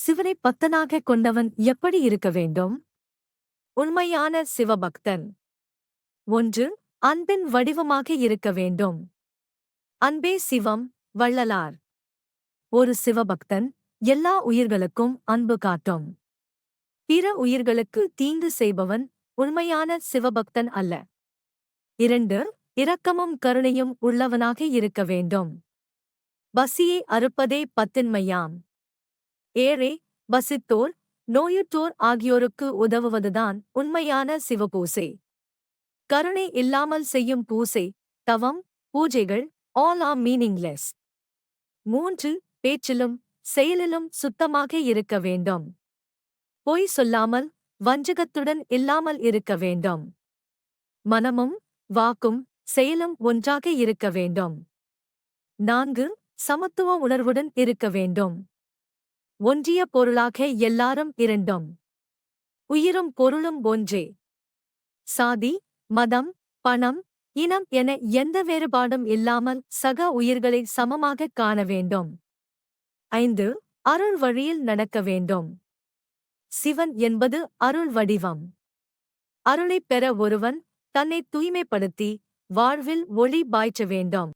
சிவனை பக்தனாக கொண்டவன் எப்படி இருக்க வேண்டும்? உண்மையான சிவபக்தன். ஒன்று அன்பின் வடிவமாக இருக்க வேண்டும். அன்பே சிவம் வள்ளலார். ஒரு சிவபக்தன் எல்லா உயிர்களுக்கும் அன்பு காட்டும். பிற உயிர்களுக்கு தீங்கு செய்பவன் உண்மையான சிவபக்தன் அல்ல. இரண்டு இரக்கமும் கருணையும் உள்ளவனாக இருக்க வேண்டும். பசியை அறுப்பதே பத்தின்மையாம். ஏழை பசித்தோர் நோயுற்றோர் ஆகியோருக்கு உதவுவதுதான் உண்மையான சிவபூசை கருணை இல்லாமல் செய்யும் பூசை தவம் பூஜைகள் ஆல் ஆர் மீனிங்லெஸ் மூன்று பேச்சிலும் செயலிலும் சுத்தமாக இருக்க வேண்டும். பொய் சொல்லாமல் வஞ்சகத்துடன் இல்லாமல் இருக்க வேண்டும். மனமும் வாக்கும் செயலும் ஒன்றாக இருக்க வேண்டும். நான்கு சமத்துவ உணர்வுடன் இருக்க வேண்டும். ஒன்றிய பொருளாக எல்லாரும் இரண்டும். உயிரும் பொருளும் ஒன்றே. சாதி மதம் பணம் இனம் என எந்த வேறுபாடும் இல்லாமல் சக உயிர்களை சமமாகக் காண வேண்டும். ஐந்து அருள் வழியில் நடக்க வேண்டும். சிவன் என்பது அருள் வடிவம். அருளைப் பெற ஒருவன் தன்னை தூய்மைப்படுத்தி வாழ்வில் ஒளி பாய்ச்ச வேண்டும்.